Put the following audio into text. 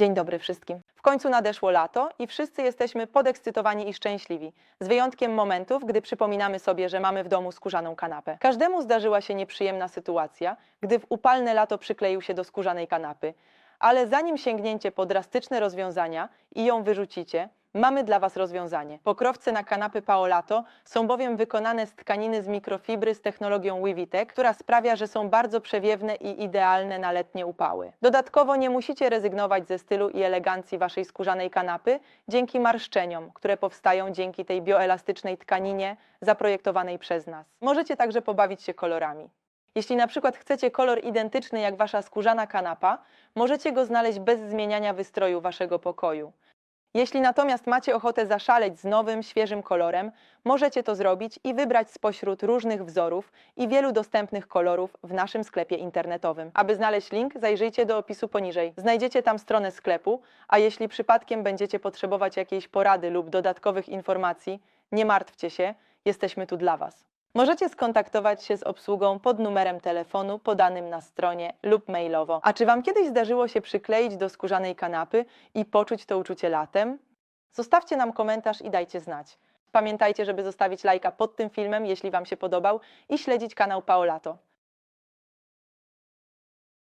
Dzień dobry wszystkim. W końcu nadeszło lato i wszyscy jesteśmy podekscytowani i szczęśliwi, z wyjątkiem momentów, gdy przypominamy sobie, że mamy w domu skórzaną kanapę. Każdemu zdarzyła się nieprzyjemna sytuacja, gdy w upalne lato przykleił się do skórzanej kanapy. Ale zanim sięgnięcie po drastyczne rozwiązania i ją wyrzucicie, mamy dla Was rozwiązanie. Pokrowce na kanapy Paolato są bowiem wykonane z tkaniny z mikrofibry z technologią Wivitec, która sprawia, że są bardzo przewiewne i idealne na letnie upały. Dodatkowo nie musicie rezygnować ze stylu i elegancji Waszej skórzanej kanapy dzięki marszczeniom, które powstają dzięki tej bioelastycznej tkaninie zaprojektowanej przez nas. Możecie także pobawić się kolorami. Jeśli na przykład chcecie kolor identyczny jak wasza skórzana kanapa, możecie go znaleźć bez zmieniania wystroju waszego pokoju. Jeśli natomiast macie ochotę zaszaleć z nowym, świeżym kolorem, możecie to zrobić i wybrać spośród różnych wzorów i wielu dostępnych kolorów w naszym sklepie internetowym. Aby znaleźć link, zajrzyjcie do opisu poniżej. Znajdziecie tam stronę sklepu, a jeśli przypadkiem będziecie potrzebować jakiejś porady lub dodatkowych informacji, nie martwcie się, jesteśmy tu dla Was. Możecie skontaktować się z obsługą pod numerem telefonu podanym na stronie lub mailowo. A czy Wam kiedyś zdarzyło się przykleić do skórzanej kanapy i poczuć to uczucie latem? Zostawcie nam komentarz i dajcie znać. Pamiętajcie, żeby zostawić lajka pod tym filmem, jeśli Wam się podobał i śledzić kanał Paolato.